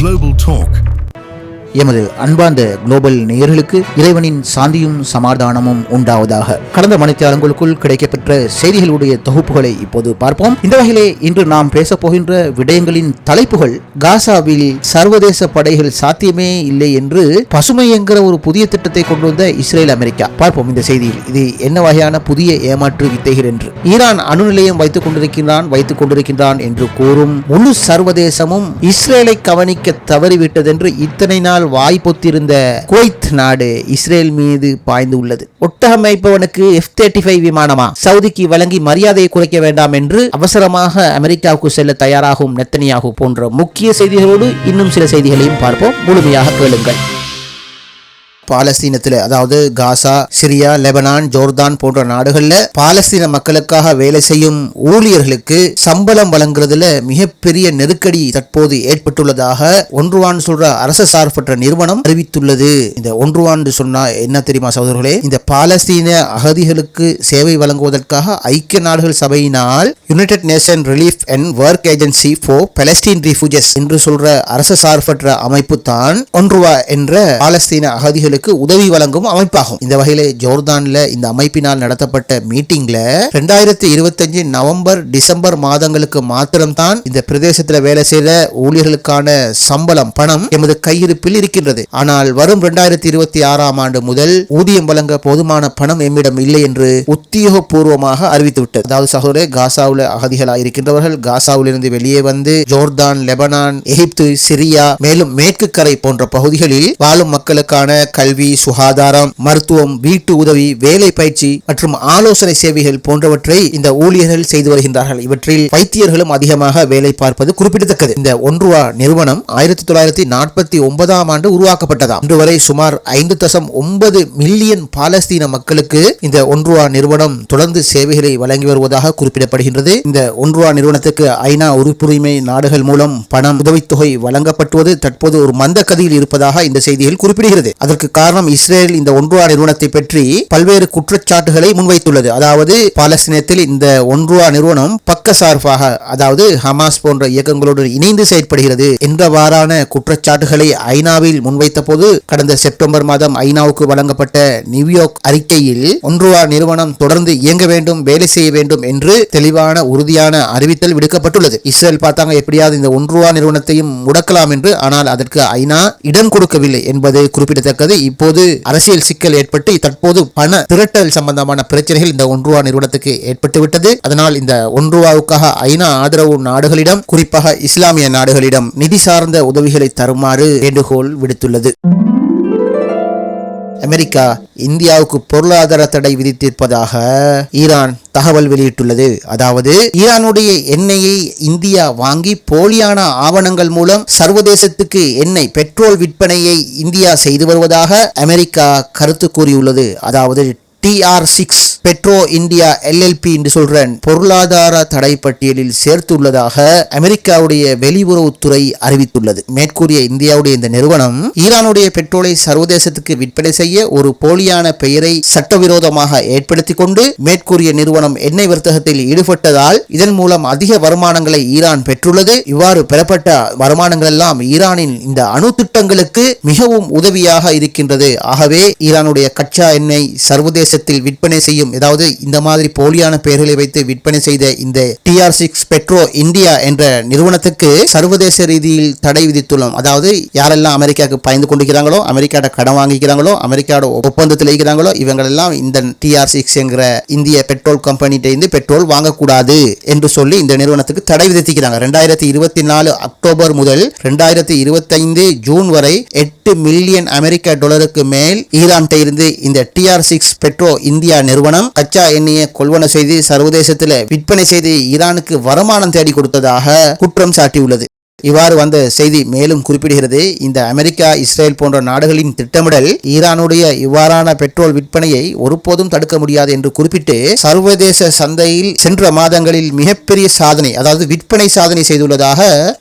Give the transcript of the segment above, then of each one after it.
Global Talk. எமது அன்பார்ந்த global நேயர்களுக்கு இறைவனின் சாந்தியும் சமாதானமும் உண்டாவதாக. கடந்த மணித்தியாலங்களுக்குள் கிடைக்கப்பெற்ற செய்திகளுடைய தொகுப்புகளை இப்போது பார்ப்போம். இந்த வகையிலே இன்று நாம் பேசப்போகின்ற விடயங்களின் தலைப்புகள் காசாவில் சர்வதேச படைகள் சாத்தியமே இல்லை என்று பசுமை என்கிற ஒரு புதிய திட்டத்தை கொண்டு வந்த இஸ்ரேல் அமெரிக்கா. பார்ப்போம் இந்த செய்தியில் இது என்ன வகையான புதிய ஏமாற்று வித்தைகள் என்று. ஈரான் அணு நிலையம் வைத்துக் கொண்டிருக்கின்றான் வைத்துக் கொண்டிருக்கின்றான் என்று கூறும் முழு சர்வதேசமும் இஸ்ரேலை கவனிக்க தவறிவிட்டதென்று இத்தனை நாள் வாய்ப்பொத்திருந்த குவைத் நாடு இஸ்ரேல் மீது பாய்ந்து உள்ளது ஒட்டகம் எஃப் தேர்ட்டி ஃபைவ் விமானமா? சவுதிக்கு வழங்கி மரியாதையை குறைக்க வேண்டாம் என்று அவசரமாக அமெரிக்காவுக்கு செல்ல தயாராகும் நெத்தனியாகு போன்ற முக்கிய செய்திகளோடு இன்னும் சில செய்திகளையும் பார்ப்போம். முழுமையாக கேளுங்கள். பாலஸ்தீனத்தில் அதாவது காசா சிரியா லெபனான் ஜோர்தான் போன்ற நாடுகள்ல பாலஸ்தீன மக்களுக்காக வேலை செய்யும் ஊழியர்களுக்கு சம்பளம் வழங்குறதுல மிகப்பெரிய நெருக்கடி தற்போது ஏற்பட்டுள்ளதாக ஒன்றுவான் சொல்ற அரச சார்பற்ற நிறுவனம் அறிவித்துள்ளது. இந்த ஒன்றுவான் சொன்னா என்ன தெரியுமா சகோதரர்களே? இந்த பாலஸ்தீன அகதிகளுக்கு சேவை வழங்குவதற்காக ஐக்கிய நாடுகள் சபையினால் United Nation relief and work agency for Palestine refugees என்று சொல்ற அரச சார்பற்ற அமைப்பு தான் ஒன்றுவா என்ற பாலஸ்தீன அகதிகளுக்கு உதவி வழங்கும் அமைப்பாகும். இந்த வகையில் ஜோர்தான்ல இந்த அமைப்பினால் நடத்தப்பட்ட மீட்டிங்ல ரெண்டாயிரத்தி இருபத்தஞ்சு நவம்பர் டிசம்பர் மாதங்களுக்கு மாத்திரம்தான் இந்த பிரதேசத்துல வேலை செய்த ஊழியர்களுக்கான சம்பளம் பணம் எமது கையிருப்பில் இருக்கின்றது. ஆனால் வரும் ரெண்டாயிரத்தி இருபத்தி ஆறாம் ஆண்டு முதல் ஊதியம் வழங்க போதுமான பணம் எம்மிடம் இல்லை என்று உத்தியோகபூர்வமாக அறிவித்துவிட்டது. அதாவது சகோதரே காசாவில் அகதிகளாக இருக்கின்றவர்கள் காசாவிலிருந்து வெளியே வந்து ஜோர்தான் லெபனான் எகிப்து சிரியா மேலும் மேற்கு கரை போன்ற பகுதிகளில் வாழும் மக்களுக்கான கல்வி சுகாதாரம் மருத்துவம் வீட்டு உதவி வேலை பயிற்சி மற்றும் ஆலோசனை சேவைகள் போன்றவற்றை இந்த ஊழியர்கள் செய்து வருகின்றார்கள். இவற்றில் வைத்தியர்களும் அதிகமாக வேலை பார்ப்பது குறிப்பிடத்தக்கது. இந்த ஒன்றுவா நிறுவனம் ஆயிரத்தி தொள்ளாயிரத்தி நாற்பத்தி ஒன்பதாம் ஆண்டு உருவாக்கப்பட்டதாம். இன்று வரை சுமார் ஐந்து தசம் ஒன்பது மில்லியன் பாலஸ்தீன மக்களுக்கு இந்த ஒன்றுவா நிறுவனம் தொடர்ந்து சேவைகளை வழங்கி வருவதாக குறிப்பிடப்படுகின்றது. இந்த ஒன்றுவா நிறுவனத்துக்கு ஐநா உறுப்புரிமை நாடுகள் மூலம் பணம் உதவித்தொகை வழங்கப்பட்டுவது தற்போது ஒரு மந்த கதியில் இருப்பதாக இந்த செய்தியில் குறிப்பிடுகிறது. அதற்கு காரணம் இஸ்ரேல் இந்த ஒன்றுவா நிறுவனத்தை பற்றி பல்வேறு குற்றச்சாட்டுகளை முன்வைத்துள்ளது. அதாவது பாலஸ்தீனத்தில் இந்த ஒன்றுவா நிறுவனம் பக்க சார்பாக அதாவது ஹமாஸ் போன்ற இயக்கங்களோடு இணைந்து செயற்படுகிறது என்றவாறான குற்றச்சாட்டுகளை ஐநாவில் முன்வைத்த போது கடந்த செப்டம்பர் மாதம் ஐநாவுக்கு வழங்கப்பட்ட நியூயார்க் அறிக்கையில் ஒன்றுவா நிறுவனம் தொடர்ந்து இயங்க வேண்டும் வேலை செய்ய வேண்டும் என்று தெளிவான உறுதியான அறிவித்தல் விடுக்கப்பட்டுள்ளது. இஸ்ரேல் பார்த்தாங்க எப்படியாவது இந்த ஒன்றுவா நிறுவனத்தையும் முடக்கலாம் என்று ஆனால் அதற்கு ஐநா இடம் கொடுக்கவில்லை என்பது குறிப்பிடத்தக்கது. இப்போது அரசியல் சிக்கல் ஏற்பட்டு தற்போது பண திரட்டல் சம்பந்தமான பிரச்சனைகள் இந்த ஒன்றுவா நிறுவனத்துக்கு ஏற்பட்டுவிட்டது. அதனால் இந்த அமெரிக்காவுக்காக ஐநா ஆதரவு நாடுகளிடம் குறிப்பாக இஸ்லாமிய நாடுகளிடம் நிதி சார்ந்த உதவிகளை தருமாறு வேண்டுகோள் விடுத்துள்ளது. அமெரிக்கா இந்தியாவுக்கு பொருளாதார தடை விதித்திருப்பதாக ஈரான் தகவல் வெளியிட்டுள்ளது. அதாவது ஈரானுடைய எண்ணெயை இந்தியா வாங்கி போலியான ஆவணங்கள் மூலம் சர்வதேசத்துக்கு எண்ணெய் பெட்ரோல் விற்பனையை இந்தியா செய்து வருவதாக அமெரிக்கா கருத்து கூறியுள்ளது. அதாவது D R six petro India L L P என்று சொல்ற பொருளாதார தடை பட்டியலில் சேர்த்துள்ளதாக அமெரிக்காவுடைய வெளியுறவுத்துறை அறிவித்துள்ளது. மேற்கூறிய இந்தியாவுடைய இந்த நிறுவனம் ஈரானுடைய பெட்ரோலை சர்வதேசத்துக்கு விற்பனை செய்ய ஒரு போலியான பெயரை சட்டவிரோதமாக ஏற்படுத்தி கொண்டு மேற்கூறிய நிறுவனம் எண்ணெய் வர்த்தகத்தில் ஈடுபட்டதால் இதன் மூலம் அதிக வருமானங்களை ஈரான் பெற்றுள்ளது. இவ்வாறு பெறப்பட்ட வருமானங்கள் எல்லாம் ஈரானின் இந்த அணு திட்டங்களுக்கு மிகவும் உதவியாக இருக்கின்றது. ஆகவே ஈரானுடைய கச்சா எண்ணெய் சர்வதேசத்தில் விற்பனை செய்யும் அதாவது இந்த மாதிரி போலியான பெயர்களை வைத்து விற்பனை செய்த இந்த டிஆர் சிக்ஸ் பெட்ரோ இந்தியா என்ற நிறுவனத்துக்கு சர்வதேச ரீதியில் தடை விதித்துள்ளோம். அதாவது யாரெல்லாம் அமெரிக்காவுக்கு பயந்து கொண்டிருக்கிறாங்களோ அமெரிக்காவோட கடன் வாங்கிக்கிறாங்களோ அமெரிக்காவோட ஒப்பந்தத்தில் இருக்கிறாங்களோ இவங்களெல்லாம் இந்த டிஆர் சிக்ஸ் என்கிற இந்திய பெட்ரோல் கம்பெனிகிட்டேருந்து பெட்ரோல் வாங்கக்கூடாது என்று சொல்லி இந்த நிறுவனத்துக்கு தடை விதித்திருக்கிறாங்க. ரெண்டாயிரத்தி இருபத்தி நாலு அக்டோபர் முதல் ரெண்டாயிரத்தி இருபத்தைந்து ஜூன் வரை எட்டு மில்லியன் அமெரிக்க டாலருக்கு மேல் ஈரான்கிட்ட இருந்து இந்த டிஆர் சிக்ஸ் பெட்ரோ இந்தியா நிறுவனம் கச்சா எண்ணெயை கொள்வன செய்து சர்வதேசத்தில் விற்பனை செய்து ஈரானுக்கு வருமானம் தேடி கொடுத்ததாக குற்றம் சாட்டியுள்ளது. இவ்வாறு வந்த செய்தி மேலும் குறிப்பிடுகிறது. இந்த அமெரிக்கா இஸ்ரேல் போன்ற நாடுகளின் திட்டமிடல் ஈரானுடைய இவ்வாறான பெட்ரோல் விற்பனையை ஒருபோதும் தடுக்க முடியாது என்று குறிப்பிட்டு சர்வதேச சந்தையில் சென்ற மாதங்களில் மிகப்பெரிய சாதனை அதாவது விற்பனை சாதனை செய்துள்ளதாக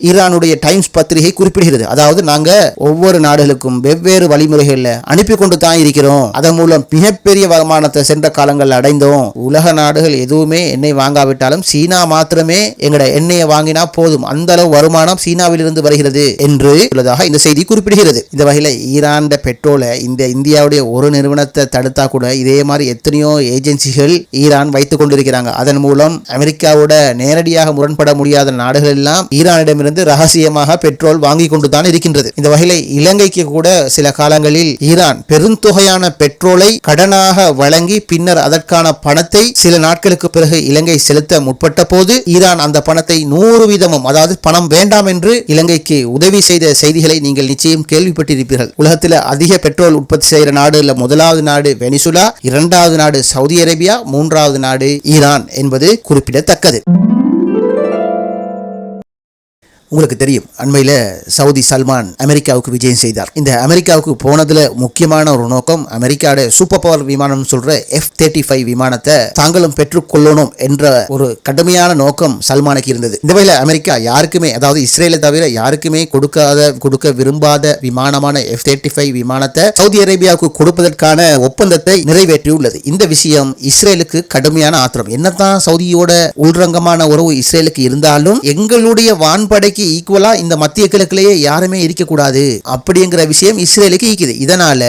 ஈரானுடைய டைம்ஸ் பத்திரிகை குறிப்பிடுகிறது. அதாவது நாங்க ஒவ்வொரு நாடுகளுக்கும் வெவ்வேறு வழிமுறைகளில் அனுப்பி கொண்டு தான் இருக்கிறோம். அதன் மூலம் மிகப்பெரிய வருமானத்தை சென்ற காலங்கள் அடைந்தோம். உலக நாடுகள் எதுவுமே எண்ணெய் வாங்காவிட்டாலும் சீனா மாத்திரமே எங்களோட எண்ணெயை வாங்கினா போதும். அந்த அளவு வருமானம் சீனாவிலிருந்து வருகிறது என்று உள்ளதாக இந்த செய்தி குறிப்பிடுகிறது. இந்த வகையில் ஈரான் பெட்ரோலை இந்த இந்தியாவுடைய ஒரு நிறுவனத்தை தடுத்தா கூட இதே மாதிரி எத்தனையோ ஏஜென்சிகள் ஈரான் வைத்துக் கொண்டிருக்கிறாங்க. அதன் மூலம் அமெரிக்காவோட நேரடியாக முரண்பட முடியாத நாடுகள் எல்லாம் ஈரானிடமிருந்து ரகசியமாக பெட்ரோல் வாங்கி கொண்டுதான் இருக்கின்றது. இந்த வகையில் இலங்கைக்கு கூட சில காலங்களில் ஈரான் பெருந்தொகையான பெட்ரோலை கடனாக வழங்கி பின்னர் அதற்கான பணத்தை சில நாட்களுக்கு பிறகு இலங்கை செலுத்த முற்பட்ட போது ஈரான் அந்த பணத்தை நூறு வீதமும் அதாவது பணம் வேண்டாம் என்று இலங்கைக்கு உதவி செய்த செய்திகளை நீங்கள் நிச்சயம் கேள்விப்பட்டிருப்பீர்கள். உலகத்தில் அதிக பெட்ரோல் உற்பத்தி செய்கிற நாடு இல்ல முதலாவது நாடு வெனிசுலா இரண்டாவது நாடு சவுதி அரேபியா மூன்றாவது நாடு ஈரான் என்பது குறிப்பிடத்தக்கது. உங்களுக்கு தெரியும். அண்மையில் சவுதி சல்மான் அமெரிக்காவுக்கு விஜயம் செய்தார். இந்த அமெரிக்காவுக்கு போனதில் முக்கியமான ஒரு நோக்கம் அமெரிக்காவோட சூப்பர் பவர் விமானம் சொல்ற எஃப் தேர்ட்டி ஃபைவ் விமானத்தை தாங்களும் பெற்றுக்கொள்ளணும் என்ற ஒரு கடுமையான நோக்கம் சல்மானுக்கு இருந்தது. இந்த வகையில் அமெரிக்கா யாருக்குமே அதாவது இஸ்ரேலை தவிர யாருக்குமே கொடுக்காத கொடுக்க விரும்பாத விமானமான எஃப் தேர்ட்டி ஃபைவ் விமானத்தை சவுதி அரேபியாவுக்கு கொடுப்பதற்கான ஒப்பந்தத்தை நிறைவேற்றியுள்ளது. இந்த விஷயம் இஸ்ரேலுக்கு கடுமையான ஆத்திரம். என்னதான் சவுதியோட உள்ரங்கமான உறவு இஸ்ரேலுக்கு இருந்தாலும் எங்களுடைய வான்படைக்கு ஈக்குவலா இந்த மத்திய கிழக்கிலேயே யாருமே இருக்கக்கூடாது அப்படிங்கிற விஷயம் இஸ்ரேலுக்கு ஈக்குது இதனால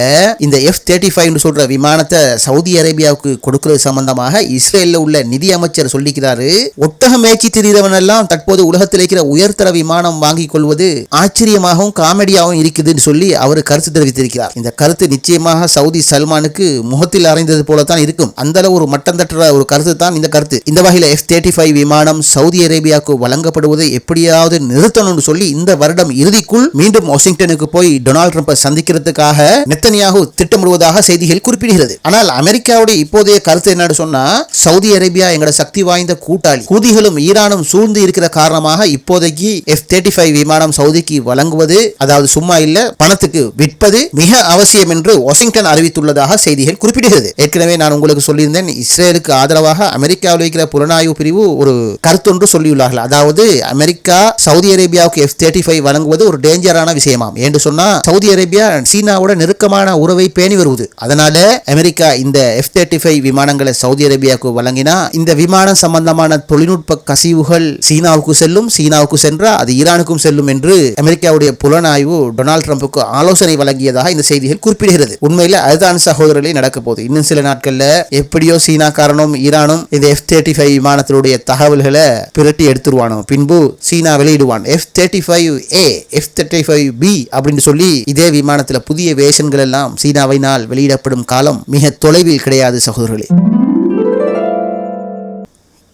இந்த எஃப் தேர்ட்டி ஃபைவ் சொல்ற விமானத்தை சவுதி அரேபியாவுக்கு கொடுக்கிறது சம்பந்தமாக இஸ்ரேலில் உள்ள நிதி அமைச்சர் சொல்லிக்கிறாரு ஒட்டக மேய்ச்சி திரிகிறவன் எல்லாம் தற்போது உலகத்தில் இருக்கிற உயர்தர விமானம் வாங்கிக் கொள்வது ஆச்சரியமாகவும் காமெடியாகவும் இருக்குதுன்னு சொல்லி அவர் கருத்து தெரிவித்திருக்கிறார். இந்த கருத்து நிச்சயமாக சவுதி சல்மானுக்கு முகத்தில் அறைந்தது போல தான் இருக்கும். அந்த அளவு ஒரு மட்டம் தட்டுற ஒரு கருத்து தான் இந்த கருத்து. இந்த வகையில் எஃப் தேர்ட்டி ஃபைவ் விமானம் சவுதி அரேபியாவுக்கு வழங்கப்படுவதை எப்படியாவது நிறுத்தணும்னு சொல்லி இந்த வருடம் இறுதிக்குள் மீண்டும் வாஷிங்டனுக்கு போய் டொனால்ட் ட்ரம்ப்பை சந்திக்கிறதுக்காக நெத்தனியாகு திட்டமிடுவதாக செய்திகள் குறிப்பிடுகிறது. ஆனால் அமெரிக்காவுடைய இப்போதைய கருத்து என்னன்னு சொன்னா சவுதி அரேபியா எங்களோட சக்தி வாய்ந்த கூட்டாளி. கூதிகளும் ஈரானும் சூழ்ந்து இருக்கிற காரணமாக இப்போதைக்கு எஃப் தேர்ட்டி ஃபைவ் விமானம் சவுதிக்கு வழங்குவது அதாவது சும்மா இல்ல பணத்துக்கு விற்பது மிக அவசியம் என்று வாஷிங்டன் அறிவித்துள்ளதாக செய்திகள் குறிப்பிடுகிறது. ஏற்கனவே நான் உங்களுக்கு சொல்லியிருந்தேன் இஸ்ரேலுக்கு ஆதரவாக அமெரிக்காவில் இருக்கிற புலனாய்வு பிரிவு ஒரு கருத்தொன்று சொல்லியுள்ளார்கள். அதாவது அமெரிக்கா சவுதி அரேபியாவுக்கு எஃப் தேர்ட்டி ஃபைவ் வழங்குவது ஒரு டேஞ்சரான விஷயமாம். என்று சொன்னா சவுதி அரேபியா சீனாவோட நெருக்கமான உறவை பேணி வருவது. அதனால அமெரிக்கா இந்த எஃப் தேர்ட்டி ஃபைவ் விமானங்களை சவுதி அரேபியாவுக்கு வழங்கினா இந்த விமானம் சம்பந்தமான தொழில்நுட்ப கசிவுகள் சீனாவுக்கு செல்லும் சீனாவுக்கு சென்றா அது ஈரானுக்கும் செல்லும் என்று அமெரிக்காவுடைய புலனாய்வு டொனால்ட் ட்ரம்புக்கு ஆலோசனை வழங்கியதாக இந்த செய்திகள் குறிப்பிடுகிறது. உண்மையில அதுதான் சகோதரர்களே நடக்க போகுது. இன்னும் சில நாட்கள்ல எப்படியோ சீனாக்காரனும் ஈரானும் இந்த எஃப் தேர்ட்டி ஃபைவ் விமானத்தினுடைய தகவல்களை பிரட்டி எடுத்துருவானோ. பின்பு சீனா வெளியிடுவான். F thirty five A F thirty five B அப்படின்னு சொல்லி இதே விமானத்தில் புதிய வேஷன்கள் எல்லாம் சீனாவினால் வெளியிடப்படும் காலம் மிக தொலைவில் கிடையாது சகோதரர்களே.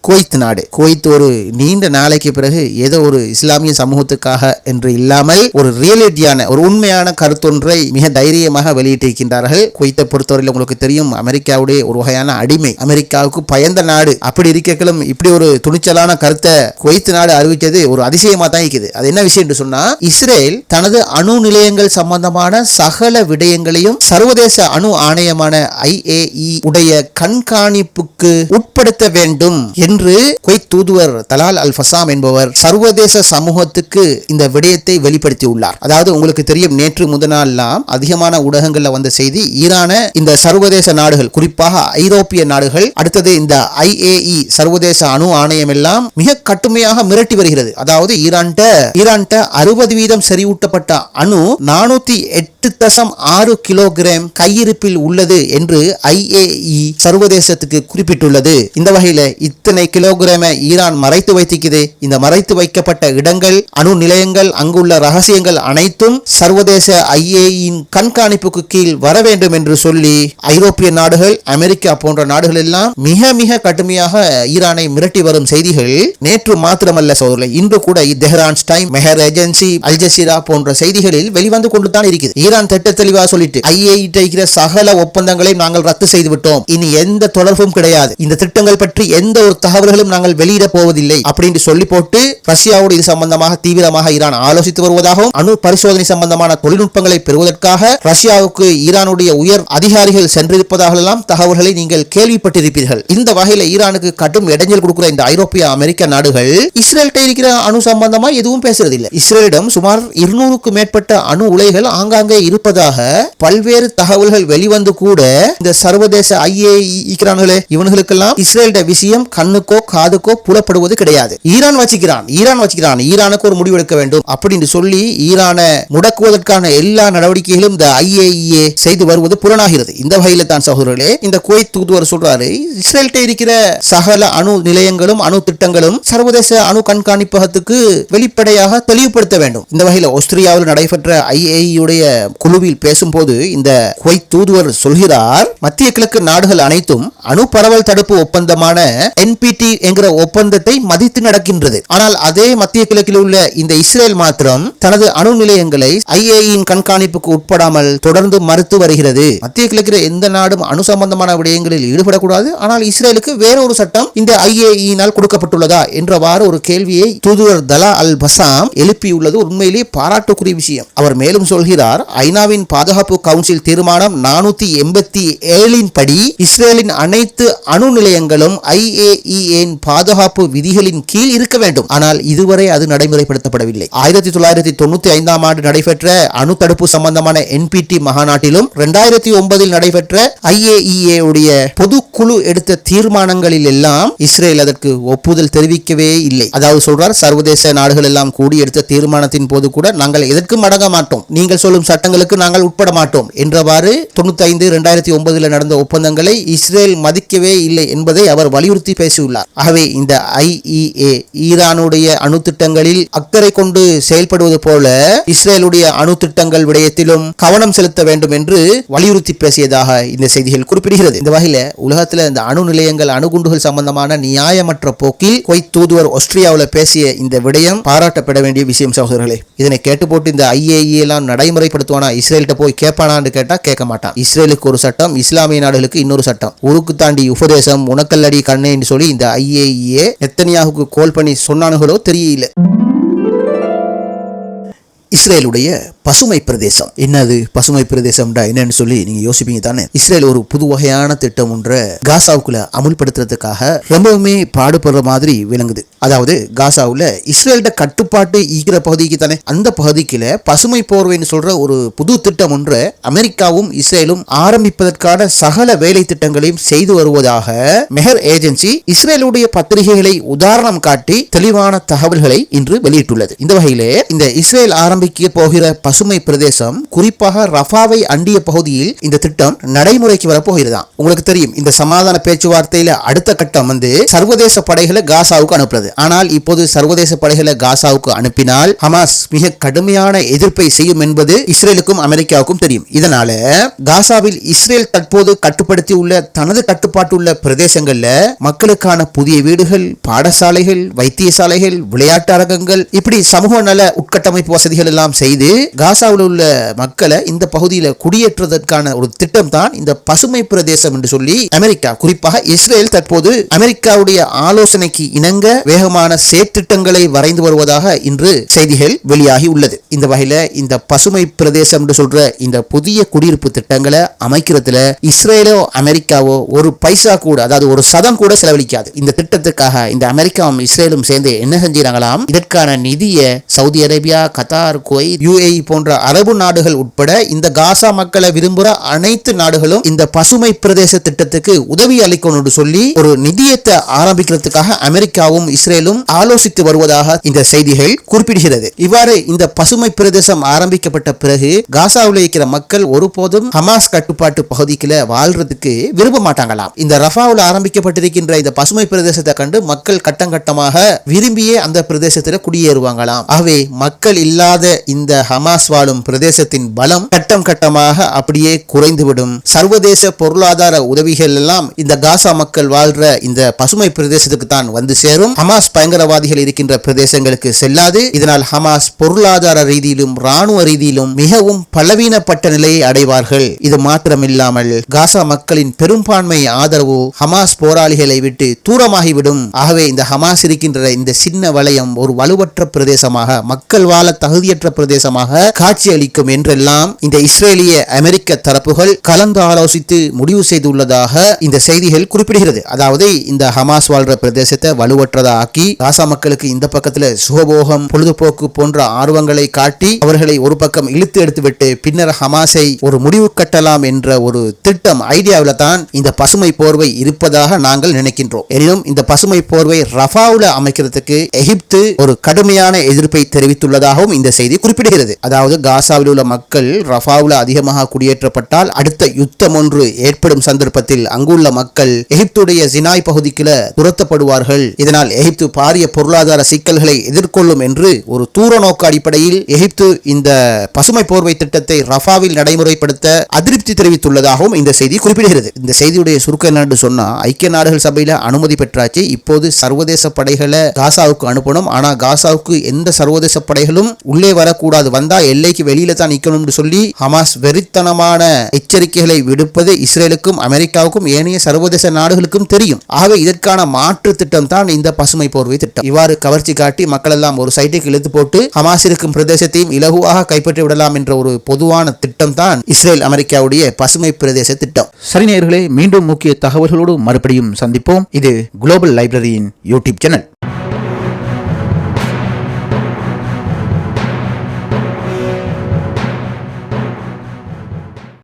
குவைத் நாடு. குவைத் ஒரு நீண்ட நாளைக்கு பிறகு ஏதோ ஒரு இஸ்லாமிய சமூகத்துக்காக என்று இல்லாமல் ஒரு ரியலிட்டியான ஒரு உண்மையான கருத்தொன்றை மிக தைரியமாக வெளியிட்டிருக்கின்றார்கள். குவைத்தை பொறுத்தவரையில் உங்களுக்கு தெரியும் அமெரிக்காவுடைய ஒரு வகையான அடிமை. அமெரிக்காவுக்கு பயந்த நாடு. அப்படி இருக்கலும் இப்படி ஒரு துணிச்சலான கருத்தை குவைத் நாடு அறிவித்தது ஒரு அதிசயமா தான் இருக்குது. அது என்ன விஷயம் என்று சொன்னா இஸ்ரேல் தனது அணு நிலையங்கள் சம்பந்தமான சகல விடயங்களையும் சர்வதேச அணு ஆணையமான ஐஏஇ உடைய கண்காணிப்புக்கு உட்படுத்த வேண்டும் என்று குவைத் தூதுவர் தலால் அல் ஃபசாம் என்பவர் சர்வதேச சமூகத்துக்கு இந்த விடயத்தை வெளிப்படுத்தியுள்ளார். அதாவது உங்களுக்கு தெரியும் நேற்று முதனாலாம் அதிகமான ஊடகங்களில் வந்த செய்தி ஈரான இந்த சர்வதேச நாடுகள் குறிப்பாக ஐரோப்பிய நாடுகள் அடுத்தது இந்த ஐஏஇ சர்வதேச அணு ஆணையம் எல்லாம் மிக கட்டுமையாக மிரட்டி வருகிறது. அதாவது ஈரான்ட ஈரான்ட அறுபது வீதம் செறிவூட்டப்பட்ட அணு நானூத்தி எட்டு பத்து தசம் ஆறு கிலோகிராம் கையிருப்பில் உள்ளது என்று ஐஏஇ சர்வதேசத்துக்கு குறிப்பிட்டுள்ளது. இந்த வகையில இத்தனை கிலோகிராம ஈரான் மறைத்து வைத்திருக்குது. இந்த மறைத்து வைக்கப்பட்ட இடங்கள் அணு நிலையங்கள் அங்குள்ள ரகசியங்கள் அனைத்தும் சர்வதேச ஐஏஇன் கண்காணிப்புக்கு கீழ் வர வேண்டும் என்று சொல்லி ஐரோப்பிய நாடுகள் அமெரிக்கா போன்ற நாடுகள் எல்லாம் மிக மிக கடுமையாக ஈரானை மிரட்டி வரும் செய்திகள் நேற்று மாத்திரமல்ல சோதரில் இன்று கூட Tehran time Mehr agency Al Jazeera போன்ற செய்திகளில் வெளிவந்து கொண்டுதான் இருக்குது. ஈரான் திட்ட தெளிவா சொல்லிட்டு ஐஏஇ இருக்கிற சகல ஒப்பந்தங்களையும் நாங்கள் ரத்து செய்து விட்டோம் இனி எந்த தொடர்பும் கிடையாது. இந்த திட்டங்கள் பற்றி எந்த ஒரு தகவல்களும் நாங்கள் வெளியிட போவதில்லை. அப்படின்னு சொல்லி போட்டு ரஷ்யாவோடு இது சம்பந்தமாக தீவிரமாக ஈரான் ஆலோசித்து வருவதாகவும் அணு பரிசோதனை சம்பந்தமான தொழில்நுட்பங்களை பெறுவதற்காக ரஷ்யாவுக்கு ஈரானுடைய உயர் அதிகாரிகள் சென்றிருப்பதாக எல்லாம் தகவல்களை நீங்கள் கேள்விப்பட்டிருப்பீர்கள். இந்த வகையில ஈரானுக்கு கடும் இடைஞ்சல் கொடுக்கிற இந்த ஐரோப்பிய அமெரிக்க நாடுகள் இஸ்ரேல்கிட்ட இருக்கிற அணு சம்பந்தமா எதுவும் பேசுறதில்லை. இஸ்ரேலிடம் சுமார் இருநூறுக்கும் மேற்பட்ட அணு உலைகள் ஆங்காங்கே இஸ்ரேலிலே இருப்பதாக பல்வேறு தகவல்கள் வெளிவந்து கூட இந்த சர்வதேச ஐஏ இருக்கிறார்களே இவனுகளுக்கெல்லாம் இஸ்ரேலிட விஷயம் கண்ணுக்கோ காதுக்கோ புலப்படுவது கிடையாது. ஈரான் வச்சுக்கிறான் ஈரான் வச்சுக்கிறான் ஈரானுக்கு ஒரு முடிவெடுக்க வேண்டும் அப்படின்னு சொல்லி ஈரானை முடக்குவதற்கான எல்லா நடவடிக்கைகளும் இந்த ஐஏஇஏ செய்து வருவது புலனாகிறது. இந்த வகையில தான் சகோதரர்களே இந்த குவைத் தூதுவர் சொல்றாரு இஸ்ரேல்கிட்ட இருக்கிற சகல அணு நிலையங்களும் அணு திட்டங்களும் சர்வதேச அணு கண்காணிப்பகத்துக்கு வெளிப்படையாக தெளிவுபடுத்த வேண்டும். இந்த வகையில் ஆஸ்திரியாவில் நடைபெற்ற ஐஏஇயுடைய குழுவில் பேசும்போது இந்த குவைத் தூதுவர் சொல்கிறார் மத்திய கிழக்கு நாடுகள் அனைத்தும் அணு பரவல் தடுப்பு ஒப்பந்தமான என்பிடி என்கிற ஒப்பந்தத்தை மதித்து நடக்கின்றது. ஆனால் அதே மத்திய கிழக்கில் உள்ள இந்த இஸ்ரேல் மாத்திரம் தனது அணு நிலையங்களை ஐஏஇன் கண்காணிப்புக்கு உட்படாமல் தொடர்ந்து மறுத்து வருகிறது. மத்திய கிழக்கில் எந்த நாடும் அணு சம்பந்தமான விடயங்களில் ஈடுபடக்கூடாது. ஆனால் இஸ்ரேலுக்கு வேற ஒரு சட்டம் இந்த ஐஏஇனால் கொடுக்கப்பட்டுள்ளதா? என்றவாறு ஒரு கேள்வியை தூதுவர் தலா அல் பசாம் எழுப்பியுள்ளது. உண்மையிலேயே பாராட்டுக்குரிய விஷயம். அவர் மேலும் சொல்கிறார் ஐநாவின் பாதுகாப்பு கவுன்சில் தீர்மானம் நானூத்தி எண்பத்தி ஏழின் படி இஸ்ரேலின் அனைத்து அணு நிலையங்களும் ஐஏஇஏன் பாதுகாப்பு விதிகளின் கீழ் இருக்க வேண்டும். ஆனால் இதுவரை அது நடைமுறைப்படுத்தப்படவில்லை. ஆயிரத்தி தொள்ளாயிரத்தி தொண்ணூத்தி ஐந்தாம் ஆண்டு நடைபெற்ற அணு தடுப்பு சம்பந்தமான என்பிடி மகாநாட்டிலும் இரண்டாயிரத்தி ஒன்பதில் நடைபெற்ற ஐஏஇஏ உடைய பொதுக்குழு எடுத்த தீர்மானங்களில் எல்லாம் இஸ்ரேல் அதற்கு ஒப்புதல் தெரிவிக்கவே இல்லை. அதாவது சொல்றார் சர்வதேச நாடுகள் எல்லாம் கூடி எடுத்த தீர்மானத்தின் போது கூட நாங்கள் எதற்கும் அடங்க மாட்டோம்? நீங்கள் சொல்லும் சட்ட சட்டங்களுக்கு நாங்கள் உட்பட மாட்டோம். என்றவாறு தொண்ணூத்தி ஐந்து இரண்டாயிரத்தி ஒன்பதில் நடந்த ஒப்பந்தங்களை இஸ்ரேல் மதிக்கவே இல்லை என்பதை அவர் வலியுறுத்தி பேசியுள்ளார். ஆகவே இந்த ஐஇஏ ஈரானுடைய அணு திட்டங்களில் அக்கறை கொண்டு செயல்படுவது போல இஸ்ரேலுடைய அணு திட்டங்கள் விடயத்திலும் கவனம் செலுத்த வேண்டும் என்று வலியுறுத்தி பேசியதாக இந்த செய்திகள் குறிப்பிடுகிறது. இந்த வகையில் உலகத்தில் இந்த அணு நிலையங்கள் அணுகுண்டுகள் சம்பந்தமான நியாயமற்ற போக்கில் கொய் தூதுவர் ஆஸ்திரியாவில் பேசிய இந்த விடயம் பாராட்டப்பட வேண்டிய விஷயம் சகோதரர்களே. இதனை கேட்டு போட்டு இந்த ஐஏஇ எல்லாம் போனா இஸ்ரேல்கிட்ட போய் கேட்பானான்னு கேட்டா கேட்க மாட்டான். இஸ்ரேலுக்கு ஒரு சட்டம் இஸ்லாமிய நாடுகளுக்கு இன்னொரு சட்டம். உருக்கு தாண்டி உபதேசம் உனக்கல்லடி கண்ணேன்னு சொல்லி இந்த ஐஏஇஏ நெத்தனியாவுக்கு கோல் பண்ணி சொன்னானுகளோ தெரியல. இஸ்ரேலுடைய பசுமை பிரதேசம். என்னது? பசுமை பிரதேசம்டா என்னன்னு சொல்லி நீங்க யோசிப்பீங்க தானே? இஸ்ரேல் ஒரு புது வகையான திட்டம் ஒன்றை காசாவுக்குள்ள அமுல்படுத்துறதுக்காக ரொம்பவுமே பாடுபடுற மாதிரி விளங்குது. அதாவது காசாவுல இஸ்ரேல்ட கட்டுப்பாட்டு ஈக்கிற பகுதிக்கு தானே? அந்த பகுதிக்குல பசுமை போர்வைன்னு சொல்ற ஒரு புது திட்டம் ஒன்றை அமெரிக்காவும் இஸ்ரேலும் ஆரம்பிப்பதற்கான சகல வேலை திட்டங்களையும் செய்து வருவதாக மெஹர் ஏஜென்சி இஸ்ரேலுடைய பத்திரிகைகளை உதாரணம் காட்டி தெளிவான தகவல்களை இன்று வெளியிட்டுள்ளது. இந்த வகையிலே இந்த இஸ்ரேல் ஆரம்பிக்க போகிற பசுமை பிரதேசம் குறிப்பாக ரஃபாவை அண்டிய பகுதியில் இந்த திட்டம் நடைமுறைக்கு வரப்போகிறதாம் உங்களுக்கு தெரியும் இந்த சமாதான பேச்சுவார்த்தையில அடுத்த கட்டம் வந்து சர்வதேச படைகளை காசாவுக்கு அனுப்புறது. ஆனால் இப்போது சர்வதேச படைகளை காசாவுக்கு அனுப்பினால் ஹமாஸ் மிக கடுமையான எதிர்ப்பை செய்யும் என்பது இஸ்ரேலுக்கும் அமெரிக்காவுக்கும் தெரியும். இதனால காசாவில் இஸ்ரேல் தற்போது கட்டுப்படுத்தி உள்ள தனது கட்டுப்பாட்டுள்ள பிரதேசங்கள்ல மக்களுக்கான புதிய வீடுகள் பாடசாலைகள் வைத்தியசாலைகள் விளையாட்டு அரங்கங்கள் இப்படி சமூக நல உட்கட்டமைப்பு வசதிகள் எல்லாம் செய்து காசாவில் உள்ள மக்களை இந்த பகுதியில் குடியேற்றுவதற்கான ஒரு திட்டம் தான் இந்த பசுமை பிரதேசம் என்று சொல்லி அமெரிக்கா குறிப்பாக இஸ்ரேல் தற்போது அமெரிக்காவுடைய ஆலோசனைக்கு இணங்க வேகமான செயற்திட்டங்களை வரைந்து வருவதாக இன்று செய்திகள் வெளியாகி உள்ளது. இந்த வகையில இந்த பசுமை பிரதேசம் என்று சொல்ற இந்த புதிய குடியிருப்பு திட்டங்களை அமைக்கிறதுல இஸ்ரேலோ அமெரிக்காவோ ஒரு பைசா கூட அதாவது ஒரு சதம் கூட செலவழிக்காது. இந்த திட்டத்துக்காக இந்த அமெரிக்காவும் இஸ்ரேலும் சேர்ந்து என்ன செஞ்சாங்களாம் இதற்கான நிதியை Saudi Arabia Qatar Kuwait U A E போன்ற அரபு நாடுகள் உட்பட இந்த காசா மக்களை விரும்புகிற அனைத்து நாடுகளும் இந்த பசுமை பிரதேச திட்டத்துக்கு உதவி அளிக்கணும்னு சொல்லி ஒரு நிதியத்தை ஆரம்பிக்கிறதுக்காக அமெரிக்காவும் இஸ்ரேலும் ஆலோசித்து வருவதாக இந்த செய்திகள் குறிப்பிடுகிறது. இவ்வாறு இந்த பசுமை பிரதேசம் ஆரம்பிக்கப்பட்ட பிறகு காசாவில் இருக்கிற மக்கள் ஒருபோதும் ஹமாஸ் கட்டுப்பாட்டு பகுதிக்குள்ள வாழ்றதுக்கு விரும்ப மாட்டாங்களாம். இந்த ரஃபாவில் ஆரம்பிக்கப்பட்டிருக்கின்ற இந்த பசுமை பிரதேசத்தை கண்டு மக்கள் கட்டம் கட்டமாக விரும்பியே அந்த பிரதேசத்தில் குடியேறுவாங்களாம். ஆகவே மக்கள் இல்லாத இந்த ஹமாஸ் வாழும் பிரதேசத்தின் பலம் கட்டம் கட்டமாக அப்படியே குறைந்துவிடும். சர்வதேச பொருளாதார உதவிகள் எல்லாம் இந்த காசா மக்கள் வாழ்ற இந்த பசுமை பிரதேசத்துக்கு தான் வந்து சேரும். ஹமாஸ் பயங்கரவாதிகள் இருக்கின்ற பிரதேசங்களுக்கு செல்லாது. இதனால் ஹமாஸ் பொருளாதார ரீதியிலும் ராணுவ ரீதியிலும் மிகவும் பலவீனப்பட்ட நிலையை அடைவார்கள். இது மாத்திரமில்லாமல் காசா மக்களின் பெரும்பான்மை ஆதரவு ஹமாஸ் போராளிகளை விட்டு தூரமாகிவிடும். ஆகவே இந்த ஹமாஸ் இருக்கின்ற இந்த சின்ன வளையம் ஒரு வலுவற்ற பிரதேசமாக மக்கள் வாழ தகுதியற்ற குடியேற்ற பிரதேசமாக காட்சியளிக்கும் என்றெல்லாம் இந்த இஸ்ரேலிய அமெரிக்க தரப்புகள் கலந்து ஆலோசித்து முடிவு செய்துள்ளதாக இந்த செய்திகள் குறிப்பிடுகிறது. அதாவது இந்த ஹமாஸ் வாழ்ற பிரதேசத்தை வலுவற்றதாக்கி காசா மக்களுக்கு இந்த பக்கத்தில் சுகபோகம் பொழுதுபோக்கு போன்ற ஆர்வங்களை காட்டி அவர்களை ஒரு பக்கம் இழுத்து எடுத்துவிட்டு பின்னர் ஹமாஸை ஒரு முடிவு கட்டலாம் என்ற ஒரு திட்டம் ஐடியாவில் தான் இந்த பசுமை போர்வை இருப்பதாக நாங்கள் நினைக்கின்றோம். எனினும் இந்த பசுமை போர்வை ரஃபாவில் அமைக்கிறதுக்கு எகிப்து ஒரு கடுமையான எதிர்ப்பை தெரிவித்துள்ளதாகவும் இந்த செய்தி குறிப்பிடுகிறது. அதாவது காசாவில் உள்ள மக்கள் ரஃபாவில் அதிகமாக குடியேற்றப்பட்டால் அடுத்த யுத்தம் ஒன்று ஏற்படும் சந்தர்ப்பத்தில் அங்குள்ள மக்கள் எகிப்துடைய ஜினாய் பகுதிக்குல துரத்தப்படுவார்கள். இதனால் எகிப்து பாரிய பொருளாதார சிக்கல்களை எதிர்கொள்ளும் என்று ஒரு தூர நோக்கு அடிப்படையில் எகிப்து இந்த பசுமை போர்வை திட்டத்தை ரஃபாவில் நடைமுறைப்படுத்த அதிருப்தி தெரிவித்துள்ளதாகவும் இந்த செய்தி குறிப்பிடுகிறது. இந்த செய்தியுடைய சுருக்க என்னன்னு சொன்னா ஐக்கிய நாடுகள் சபையில அனுமதி பெற்றாச்சு. இப்போது சர்வதேச படைகளை காசாவுக்கு அனுப்பணும். ஆனா காசாவுக்கு எந்த சர்வதேச படைகளும் உள்ளே வரக்கூடாது. வந்தா எல்லைக்கு வெளியில தான் நிக்கணும்னு சொல்லி ஹமாஸ் வெறித்தனமான எச்சரிக்கைகளை விடுப்பது இஸ்ரேலுக்கும் அமெரிக்காவுக்கும் ஏனைய சர்வதேச நாடுகளுக்கும் தெரியும். ஆகவே இதற்கான மாற்று திட்டம் தான் இந்த பசுமை போர்வை திட்டம். இவ்வாறு கவர்ச்சி காட்டி மக்கள் எல்லாம் ஒரு சைட்டுக்கு இழுத்து போட்டு ஹமாஸ் இருக்கும் பிரதேசத்தையும் இலகுவாக கைப்பற்றி விடலாம் என்ற ஒரு பொதுவான திட்டம் தான் இஸ்ரேல் அமெரிக்காவுடைய பசுமை பிரதேச திட்டம். சரிநேர்களே மீண்டும் முக்கிய தகவல்களோடு மறுபடியும் சந்திப்போம். இது குளோபல் லைப்ரரியின் யூடியூப் சேனல்.